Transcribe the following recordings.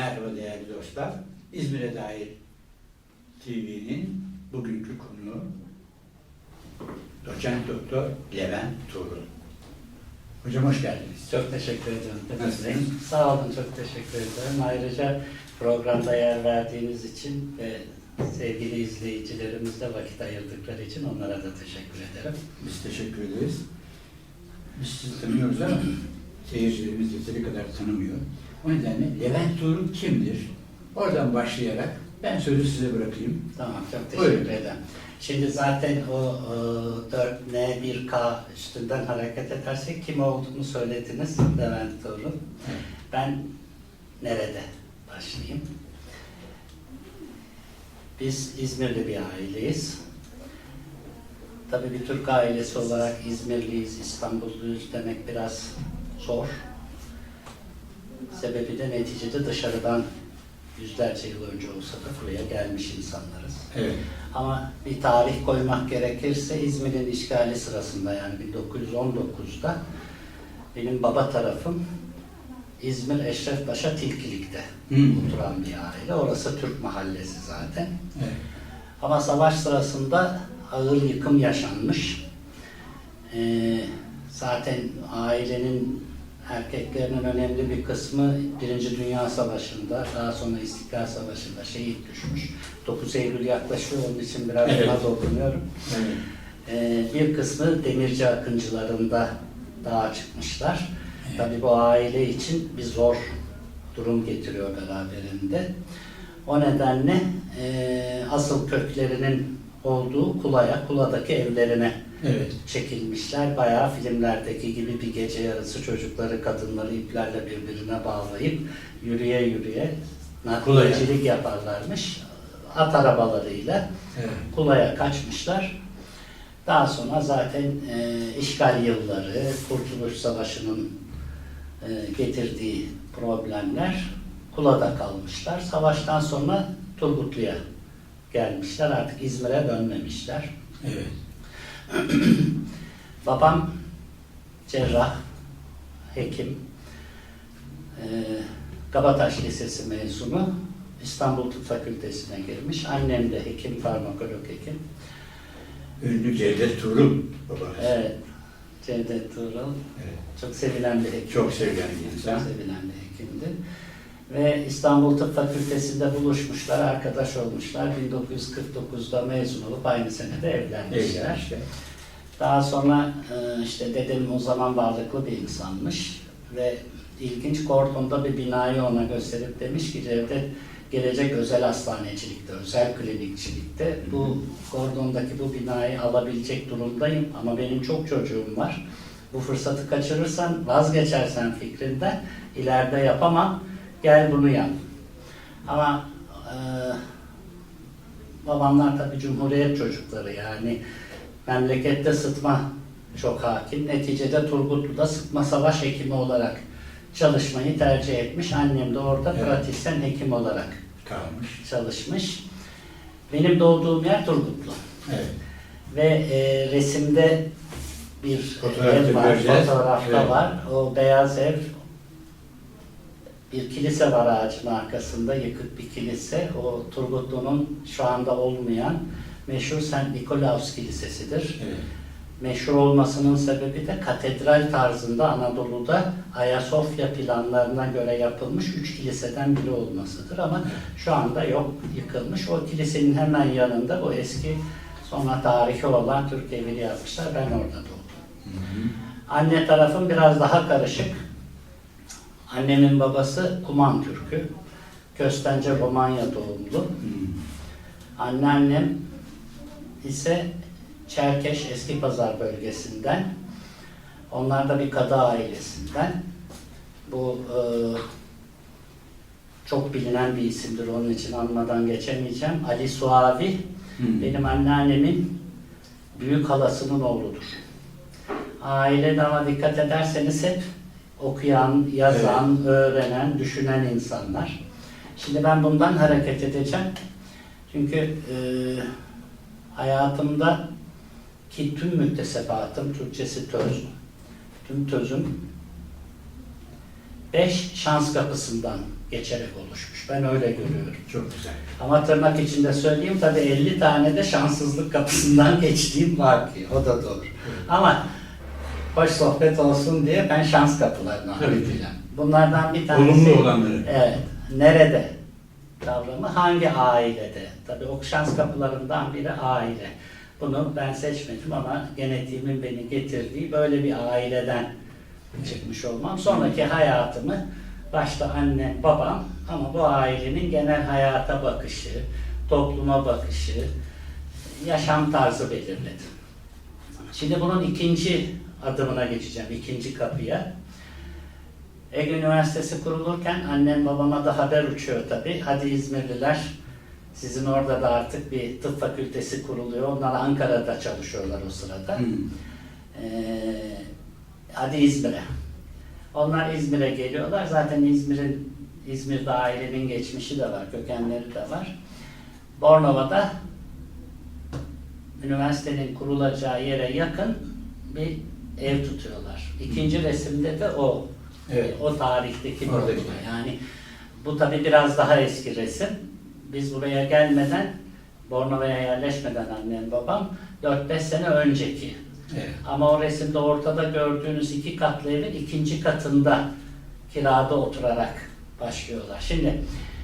Merhaba değerli dostlar. İzmir'e dair TV'nin bugünkü konuğu doçent doktor Levent Tuğrul. Hocam hoş geldiniz. Çok teşekkür ederim. Nasılsınız? Sağ olun, çok teşekkür ederim. Ayrıca programda yer verdiğiniz için ve sevgili izleyicilerimizle vakit ayırdıkları için onlara da teşekkür ederim. Biz teşekkür ederiz. Biz sizi tanıyoruz ama seyircilerimiz yeteri kadar tanımıyor. O nedenle Levent Tuğrul kimdir? Oradan başlayarak ben sözü size bırakayım. Tamam, çok teşekkür Buyurun. ederim. Şimdi zaten o e, 4N1K üstünden hareket edersek kim olduğunu söylediniz Levent. Evet. Ben nerede başlayayım? Biz İzmirli bir aileyiz. Tabii bir Türk ailesi olarak İzmirliyiz, İstanbulluyuz demek biraz zor. Sebebi de neticede dışarıdan yüzlerce yıl önce olsa da buraya gelmiş insanlarız. Evet. Ama bir tarih koymak gerekirse İzmir'in işgali sırasında yani 1919'da benim baba tarafım İzmir Eşrefpaşa Tilkilik'te Hı. oturan bir aile. Orası Türk mahallesi zaten. Evet. Ama savaş sırasında ağır yıkım yaşanmış. Ee, zaten ailenin erkeklerinin önemli bir kısmı Birinci Dünya Savaşı'nda, daha sonra İstiklal Savaşı'nda şehit düşmüş. 9 Eylül yaklaşıyor, onun için biraz Evet. buna dokunuyorum. Evet. Ee, bir kısmı demirci akıncılarında dağa çıkmışlar. Evet. Tabii bu aile için bir zor durum getiriyor beraberinde. O nedenle e, asıl köklerinin olduğu Kula'ya, Kula'daki evlerine Evet. çekilmişler. Bayağı filmlerdeki gibi bir gece yarısı çocukları, kadınları iplerle birbirine bağlayıp yürüye yürüye nakliyecilik yaparlarmış. At arabalarıyla Evet. Kula'ya kaçmışlar. Daha sonra zaten e, işgal yılları, Kurtuluş Savaşı'nın e, getirdiği problemler Kula'da kalmışlar. Savaştan sonra Turgutlu'ya gelmişler. Artık İzmir'e dönmemişler. Evet. Babam cerrah, hekim, e, Kabataş Lisesi mezunu. İstanbul Tıp Fakültesi'ne girmiş. Annem de hekim, farmakolog hekim. Ünlü Cevdet Tuğrul babanız. Evet, Cevdet Tuğrul. Evet. Çok sevilen bir hekim. Çok sevilen bir insan. Çok sevilen bir hekimdi. Ve İstanbul Tıp Fakültesi'nde buluşmuşlar, arkadaş olmuşlar. 1949'da mezun olup aynı senede evlenmişler. Evlenmişler. Daha sonra e, işte dedem o zaman varlıklı bir insanmış ve ilginç Gordon'da bir binayı ona gösterip demiş ki Cevdet gelecek özel hastanecilikte, özel klinikçilikte bu Gordon'daki bu binayı alabilecek durumdayım ama benim çok çocuğum var. Bu fırsatı kaçırırsan, vazgeçersen fikrinden ileride yapamam, gel bunu yap. Ama e, babamlar tabii cumhuriyet çocukları yani memlekette sıtma çok hakim. Neticede Turgutlu'da sıtma savaş hekimi olarak çalışmayı tercih etmiş. Annem de orada Evet. pratisyen hekim olarak Kalmış. çalışmış. Benim doğduğum yer Turgutlu. Evet. Ve e, resimde bir ev var, göreceğiz. fotoğrafta Evet. var. O beyaz ev bir kilise var ağacın arkasında, yıkık bir kilise. O Turgutlu'nun şu anda olmayan meşhur St. Nikolaus Kilisesi'dir. Evet. Meşhur olmasının sebebi de katedral tarzında Anadolu'da Ayasofya planlarına göre yapılmış üç kiliseden biri olmasıdır. Ama şu anda yok, yıkılmış. O kilisenin hemen yanında bu eski sonra tarihi olan Türk evini yapmışlar. Ben orada doğdum. Hı hı. Anne tarafım biraz daha karışık. Annemin babası Kuman Türk'ü. Köstence Romanya doğumlu. Hı. Anneannem ise Çerkeş Eski Pazar bölgesinden. Onlar da bir kadı ailesinden. Bu e, çok bilinen bir isimdir. Onun için anmadan geçemeyeceğim. Ali Suavi Hı. benim anneannemin büyük halasının oğludur. Ailede ama dikkat ederseniz hep okuyan, yazan, öğrenen, düşünen insanlar. Şimdi ben bundan hareket edeceğim. Çünkü e, hayatımda ki tüm müktesebatım, Türkçesi töz, tüm tözüm beş şans kapısından geçerek oluşmuş. Ben öyle görüyorum. Çok güzel. Ama tırnak içinde söyleyeyim tabii 50 tane de şanssızlık kapısından geçtiğim var ki o da doğru. Ama hoş sohbet olsun diye ben şans kapılarını Tabii ki. anlatacağım. Bunlardan bir tanesi Olumlu olanları. Evet. Nerede? Kavramı hangi ailede? Tabii o şans kapılarından biri aile. Bunu ben seçmedim ama genetiğimin beni getirdiği böyle bir aileden çıkmış olmam. Sonraki hayatımı başta annem, babam ama bu ailenin genel hayata bakışı, topluma bakışı, yaşam tarzı belirledi. Şimdi bunun ikinci adımına geçeceğim, ikinci kapıya. Ege Üniversitesi kurulurken annem babama da haber uçuyor tabii. Hadi İzmirliler sizin orada da artık bir tıp fakültesi kuruluyor. Onlar Ankara'da çalışıyorlar o sırada. Hı. Ee, hadi İzmir'e. Onlar İzmir'e geliyorlar. Zaten İzmir'in İzmir'de ailenin geçmişi de var, kökenleri de var. Bornova'da üniversitenin kurulacağı yere yakın bir ev tutuyorlar. İkinci resimde de o. Evet. O tarihteki Oradaki. Yani bu tabi biraz daha eski resim. Biz buraya gelmeden, Bornova'ya yerleşmeden annem babam 4-5 sene önceki. Evet. Ama o resimde ortada gördüğünüz iki katlı evin ikinci katında kirada oturarak başlıyorlar. Şimdi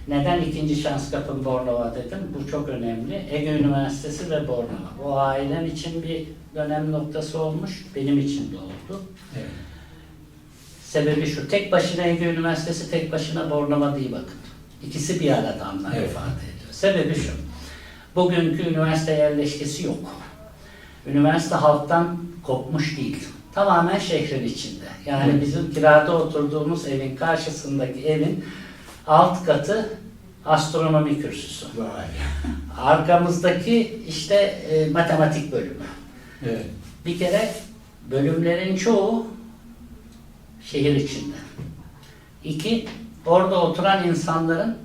neden ikinci şans kapım Bornova dedim? Bu çok önemli. Ege Üniversitesi ve Bornova. O ailem için bir dönem noktası olmuş. Benim için de oldu. Evet. Sebebi şu, tek başına Ege Üniversitesi, tek başına Bornova değil bakın. İkisi bir arada anlam Evet. ifade ediyor. Sebebi şu, bugünkü üniversite yerleşkesi yok. Üniversite halktan kopmuş değil. Tamamen şehrin içinde. Yani Evet. bizim kirada oturduğumuz evin karşısındaki evin alt katı astronomi kürsüsü. Vay. Arkamızdaki işte e, matematik bölümü. Evet. Bir kere bölümlerin çoğu şehir içinde. İki, orada oturan insanların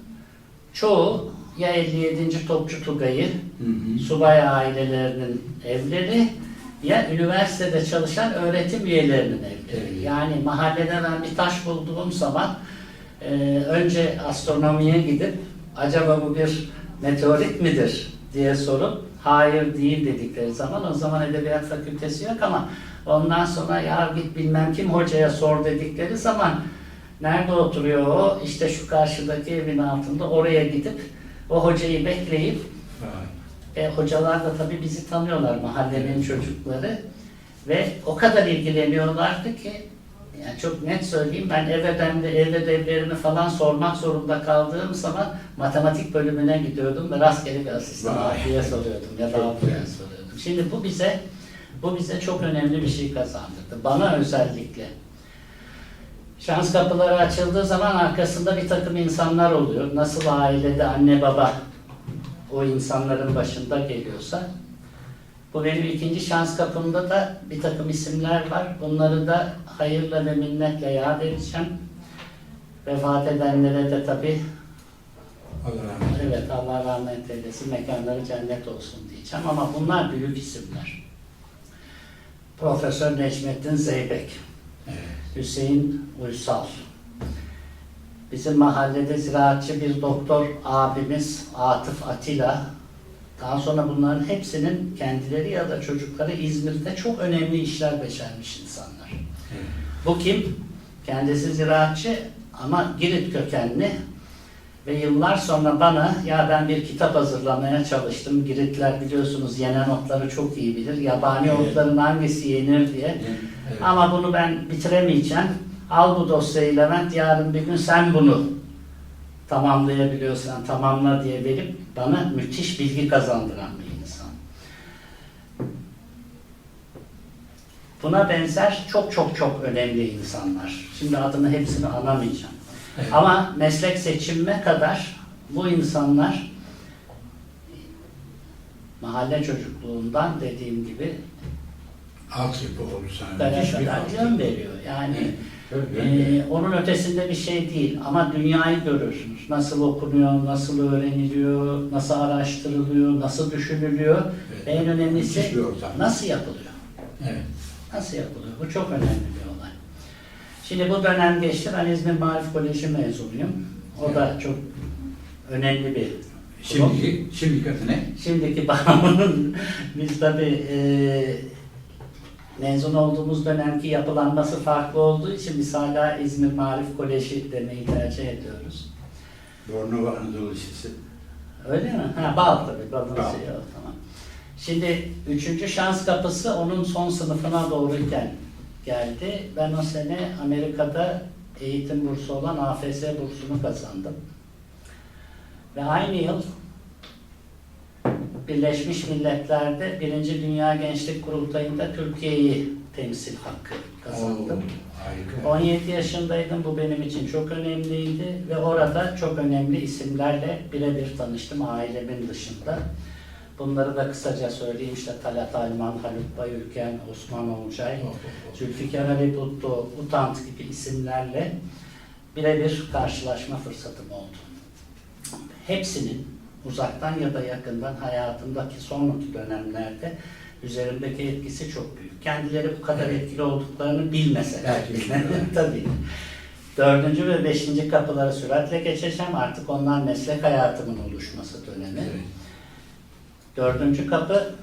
çoğu ya 57. Topçu Tugay'ı, subay ailelerinin evleri ya üniversitede çalışan öğretim üyelerinin evleri. Evet. Yani mahallede ben bir taş bulduğum zaman e, önce astronomiye gidip acaba bu bir meteorit midir diye sorup hayır değil dedikleri zaman o zaman edebiyat fakültesi yok ama ondan sonra ya git bilmem kim hocaya sor dedikleri zaman nerede oturuyor o? İşte şu karşıdaki evin altında oraya gidip o hocayı bekleyip e, hocalar da tabii bizi tanıyorlar mahallenin çocukları ve o kadar ilgileniyorlardı ki yani çok net söyleyeyim ben ev ödemde, ev ödevlerini falan sormak zorunda kaldığım zaman matematik bölümüne gidiyordum ve rastgele bir asistan abiye soruyordum ya da abiye soruyordum. Şimdi bu bize bu bize çok önemli bir şey kazandırdı. Bana özellikle. Şans kapıları açıldığı zaman arkasında bir takım insanlar oluyor. Nasıl ailede anne baba o insanların başında geliyorsa bu benim ikinci şans kapımda da bir takım isimler var. Bunları da hayırla ve minnetle yad edeceğim. Vefat edenlere de tabii Allah rahmet evet Allah rahmet eylesin, mekanları cennet olsun diyeceğim ama bunlar büyük isimler. Profesör Necmettin Zeybek, Evet. Hüseyin Uysal. Bizim mahallede ziraatçı bir doktor abimiz Atıf Atilla. Daha sonra bunların hepsinin kendileri ya da çocukları İzmir'de çok önemli işler becermiş insanlar. Bu kim? Kendisi ziraatçı ama Girit kökenli ve yıllar sonra bana ya ben bir kitap hazırlamaya çalıştım. Giritler biliyorsunuz yenen otları çok iyi bilir. Yabani Evet. otların hangisi yenir diye. Evet. Ama bunu ben bitiremeyeceğim. Al bu dosyayı Levent yarın bir gün sen bunu tamamlayabiliyorsan tamamla diye verip bana müthiş bilgi kazandıran bir insan. Buna benzer çok çok çok önemli insanlar. Şimdi adını hepsini anamayacağım. Evet. Ama meslek seçimime kadar bu insanlar mahalle çocukluğundan dediğim gibi Altyapı kadar altyapı. yön veriyor. Yani Evet. Ee, onun ötesinde bir şey değil ama dünyayı görüyorsunuz. Nasıl okunuyor, nasıl öğreniliyor, nasıl araştırılıyor, nasıl düşünülüyor Evet. ve en önemlisi nasıl yapılıyor. Evet. Nasıl yapılıyor? Bu çok önemli bir olay. Şimdi bu dönem geçti. Ben İzmir Marif Koleji mezunuyum. O da çok önemli bir Şimdiki, şimdiki adı ne? Şimdiki bağımının biz tabii e, mezun olduğumuz dönemki yapılanması farklı olduğu için biz hala İzmir Marif Koleji demeyi tercih ediyoruz. Bornova Anadolu Lisesi. Öyle mi? Ha, Bal tabii. Bal'ın Bal. şeyi o, tamam. Şimdi üçüncü şans kapısı onun son sınıfına doğruyken geldi. Ben o sene Amerika'da eğitim bursu olan AFS bursunu kazandım. Ve aynı yıl Birleşmiş Milletler'de Birinci Dünya Gençlik Kurultayı'nda Türkiye'yi temsil hakkı kazandım. Oo, harika. 17 yaşındaydım. Bu benim için çok önemliydi ve orada çok önemli isimlerle birebir tanıştım ailemin dışında. Bunları da kısaca söyleyeyim. İşte Talat Alman, Haluk Bayülken, Osman Olcay, Oh, oh, oh. Zülfikar Ali Butlu, Utant gibi isimlerle birebir karşılaşma fırsatım oldu. Hepsinin uzaktan ya da yakından hayatımdaki sonraki dönemlerde üzerimdeki etkisi çok büyük. Kendileri bu kadar etkili olduklarını bilmeseler. Tabii. Dördüncü ve beşinci kapıları süratle geçeceğim. Artık onlar meslek hayatımın oluşması dönemi. Evet. Dördüncü kapı,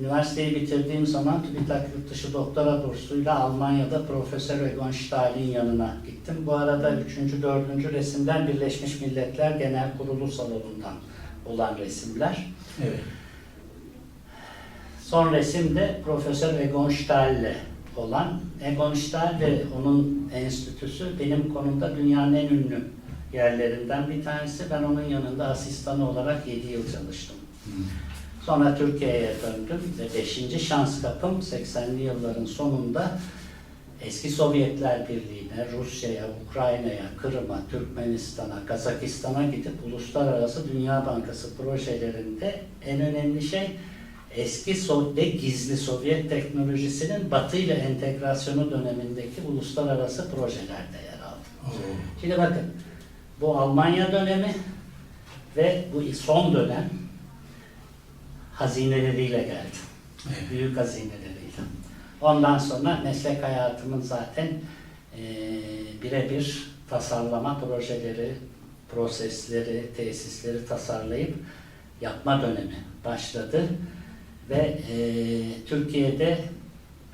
üniversiteyi bitirdiğim zaman TÜBİTAK yurt dışı doktora bursuyla Almanya'da Profesör Egon Stahl'in yanına gittim. Bu arada üçüncü, dördüncü resimler Birleşmiş Milletler Genel Kurulu salonundan olan resimler. Evet. Son resim de Profesör Egon Stahl'le olan. Egon Stahl ve onun enstitüsü benim konumda dünyanın en ünlü yerlerinden bir tanesi. Ben onun yanında asistanı olarak 7 yıl çalıştım. Sonra Türkiye'ye döndüm ve 5. şans kapım 80'li yılların sonunda eski Sovyetler Birliği'ne, Rusya'ya, Ukrayna'ya, Kırım'a, Türkmenistan'a, Kazakistan'a gidip uluslararası Dünya Bankası projelerinde en önemli şey eski So- ve gizli Sovyet teknolojisinin Batı ile entegrasyonu dönemindeki uluslararası projelerde yer aldım. Oo. Şimdi bakın, bu Almanya dönemi ve bu son dönem hazineleriyle geldi. Evet. Büyük hazineleriyle. Ondan sonra meslek hayatımın zaten eee birebir tasarlama projeleri, prosesleri, tesisleri tasarlayıp yapma dönemi başladı. Ve eee, Türkiye'de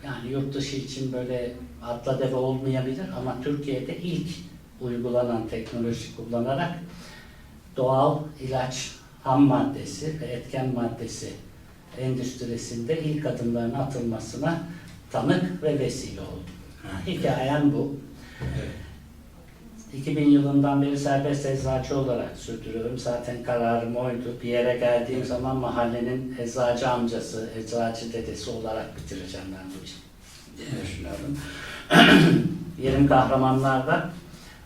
yani yurt dışı için böyle atla deve olmayabilir ama Türkiye'de ilk uygulanan teknoloji kullanarak doğal ilaç ham maddesi ve etken maddesi endüstrisinde ilk adımların atılmasına tanık ve vesile oldu. Hikayem bu. Evet. 2000 yılından beri serbest eczacı olarak sürdürüyorum. Zaten kararım oydu. Bir yere geldiğim zaman mahallenin eczacı amcası, eczacı dedesi olarak bitireceğim ben bu işi diye düşünüyorum. Yerim kahramanlarda.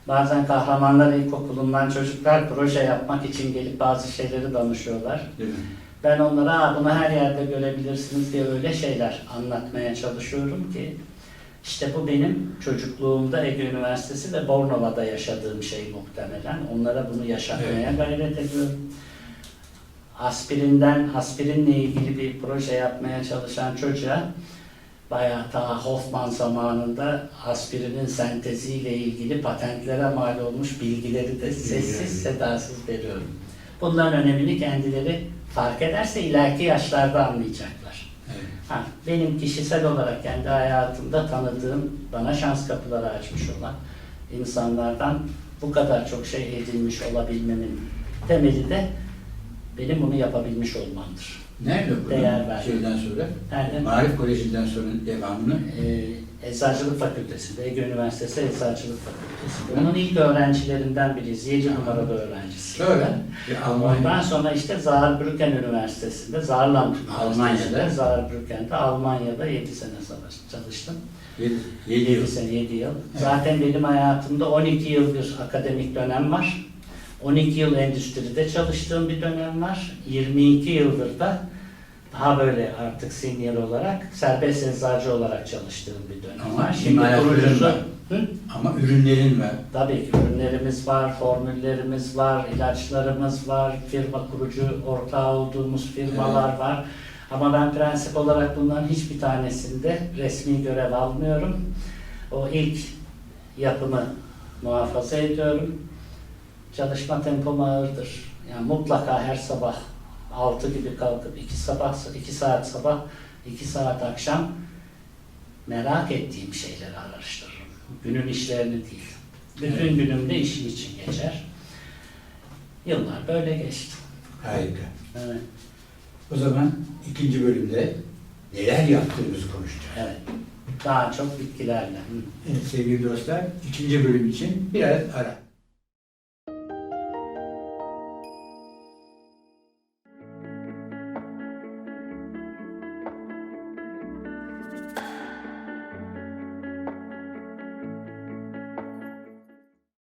Bazen kahramanlar ilkokulundan çocuklar proje yapmak için gelip bazı şeyleri danışıyorlar. Mi? Ben onlara "Aa, bunu her yerde görebilirsiniz diye öyle şeyler anlatmaya çalışıyorum ki işte bu benim çocukluğumda Ege Üniversitesi ve Bornova'da yaşadığım şey muhtemelen. Onlara bunu yaşatmaya gayret ediyorum. Aspirinden, aspirinle ilgili bir proje yapmaya çalışan çocuğa bayağı ta Hoffman zamanında aspirinin senteziyle ilgili patentlere mal olmuş bilgileri de sessiz sedasız veriyorum. Bunların önemini kendileri fark ederse ileriki yaşlarda anlayacaklar. Evet. Ha, benim kişisel olarak kendi hayatımda tanıdığım, bana şans kapıları açmış olan insanlardan bu kadar çok şey edinmiş olabilmemin temeli de benim bunu yapabilmiş olmamdır. Nerede bu? Değer verdim. Şeyden sonra? Nerede? Marif Koleji'nden sonra devamını Ee, Eczacılık Fakültesi'nde, Ege Üniversitesi Eczacılık Fakültesi'nde. Onun ilk öğrencilerinden biriyiz, 7 numaralı öğrencisi. bir Ondan sonra işte Saarbrücken Üniversitesi'nde, Saarland Almanya'da. Saarbrücken'de, Almanya'da 7 sene çalıştım. 7 yıl. 7 sene, 7 yıl. Zaten benim hayatımda 12 yıl bir akademik dönem var. 12 yıl endüstride çalıştığım bir dönem var. 22 yıldır da daha böyle artık senior olarak serbest eczacı olarak çalıştığım bir dönem Ama var. Şimdi var. Hı? Ama ürünlerin var. Tabii ki ürünlerimiz var, formüllerimiz var, ilaçlarımız var, firma kurucu ortağı olduğumuz firmalar var. Ama ben prensip olarak bunların hiçbir tanesinde resmi görev almıyorum. O ilk yapımı muhafaza ediyorum. Çalışma tempom ağırdır. Yani mutlaka her sabah 6 gibi kalkıp 2 sabah 2 saat sabah 2 saat akşam merak ettiğim şeyleri araştırırım. Günün işlerini değil. Bütün günüm de işim için geçer. Yıllar böyle geçti. Harika. Evet. O zaman ikinci bölümde neler yaptığımızı konuşacağız. evet. Daha çok bitkilerle. Evet sevgili dostlar, ikinci bölüm için biraz ara.